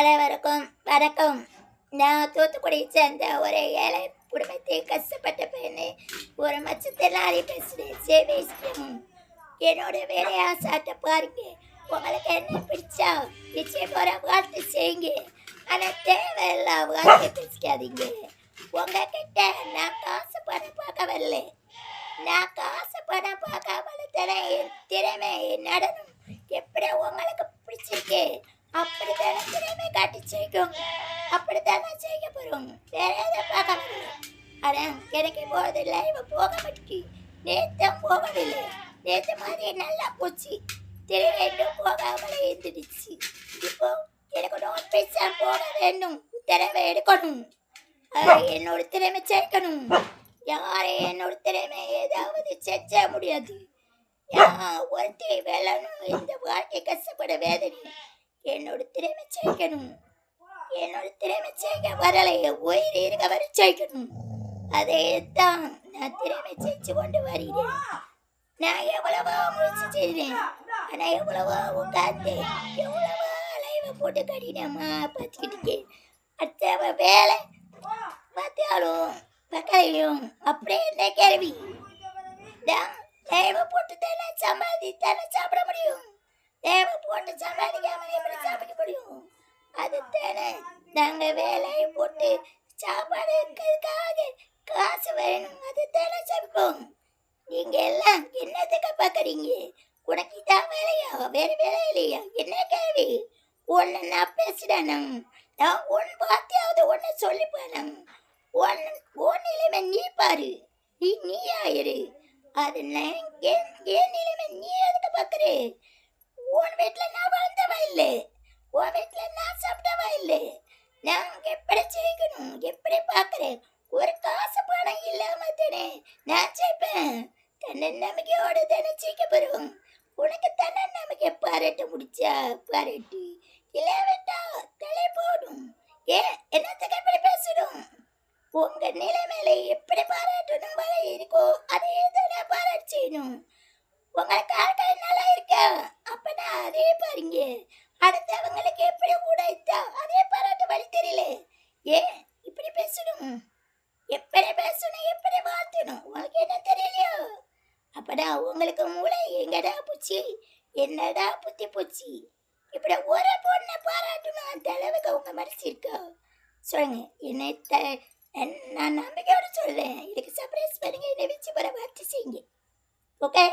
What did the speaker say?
அனைவருக்கும் வணக்கம். நான் தூத்துக்குடியை சேர்ந்த ஒரு ஏழை குடும்பத்தை கஷ்டப்பட்ட பெண்ணு ஒரு மச்சத்திலாரி பேசுகிறேன் சேவேஸ்வரம் என்னோட வேலையாக சாட்ட பாருங்க. உங்களுக்கு என்ன பிடிச்சா நிச்சயம் போகிற வாழ்த்து செய்யுங்க. ஆனால் தேவையில்லா வாழ்த்து பேசிக்காதீங்க. உங்ககிட்ட நான் காசு பணம் பார்க்க வரல நான் காசு பணம் பார்க்காமல என் திறமை நடனம் எப்படி உங்க போகிறோம் வேற எதை பார்க்க வரல ஆனால் எனக்கு போகிறது லைவ் போக மாட்டேங்கி நேற்று போகவில்லை. நேற்று மாதிரி நல்லா போச்சு. திரைவேண்டும் போகாமலே இருந்துடுச்சு. இப்போ எனக்கு நோட் பேச போக வேண்டும். திறமை எடுக்கணும். என்னோட திறமை சேர்க்கணும். யாரை என்னோட திறமை ஏதாவது செஞ்ச முடியாது. யா- ஒருத்தி வேலைன்னு இந்த வாழ்க்கை கஷ்டப்பட வேதனை. என்னோட திறமை சேர்க்கணும். என்னோட திறமை சேர்க்க வரலை. உயிர் இருக்க வர சேர்க்கணும். அதே தான் நான் திறமை செஞ்சு கொண்டு வருகிறேன். நான் எவ்வளவோ முயற்சி செய்வேன் ஆனால் எவ்வளவோ உட்காந்து எவ்வளவோ அலைவை போட்டு கடினமா பார்த்துக்கிட்டு அடுத்த வேலை பார்த்தாலும் பக்கலையும் அப்படியே என்ன கேள்வி. நான் தேவை போட்டு தானே சம்பாதி தானே சாப்பிட முடியும்? தேவை போட்டு சம்பாதிக்காமலே அது தானே நாங்கள் வேலையை போட்டு சாப்பாடு இருக்கிறதுக்காக காசு வேணும் அது தானே சமைப்போம் நீங்கள் எல்லாம் என்னத்துக்கு பார்க்குறீங்க? உனக்கு இதான் வேலையா? வேறு வேலை இல்லையா? என்ன கேள்வி? ஒன்று நான் பேசிடணும் நான் ஒன்று பார்த்தியாவது ஒன்று சொல்லிப்பேனும் ஒன் உன் நிலைமை நீ பாரு. நீ நீ ஆயிரு அது நான் என் என் நிலைமை நீ எதுக்கு பார்க்குற? உன் வீட்டில் நான் வளர்ந்தவா இல்லை. உன் வீட்டில் நான் சாப்பிட்டவா இல்லை? நான் எப்படி செய்யணும் எப்படி பார்க்குறேன்? ஒரு காசு பணம் இல்லாம தானே நான் செய்ப்பேன் தன்னை நம்பிக்கையோடு தானே செய்ய பெறுவோம் உனக்கு தன்னை நம்பிக்கை பாராட்ட முடிச்சா பாராட்டு. இல்லாவிட்டா தலை போடும். ஏன்? என்னத்துக்கு எப்படி பேசணும்? உங்க நிலைமையில எப்படி பாராட்டணும்? வரை இருக்கோ அதே தானே பாராட்டு செய்யணும். உங்களுக்கு ஆட்கள் நல்லா இருக்கா? அப்பனா அதே பாருங்க. அடுத்தவங்களுக்கு எப்படி உடைத்தா அதே பாராட்டு வழி தெரியல. ஏன் இப்படி பேசணும். எப்படி பேசணும் எப்படி வாழ்த்தணும்? உங்களுக்கு என்ன தெரியலையோ? அப்படா உங்களுக்கு மூளை எங்கடா பூச்சி? என்னடா புத்தி பூச்சி? இப்படி ஒரு பொண்ணை பாராட்டணும் அந்த அளவுக்கு உங்க மனசு இருக்கா? சொல்லுங்க. என்னை த நான் நம்பிக்கையோட சொல்றேன். இதுக்கு சர்ப்ரைஸ் பண்ணுங்க. என்னை வச்சு வர வார்த்தை செய்யுங்க. ஓகே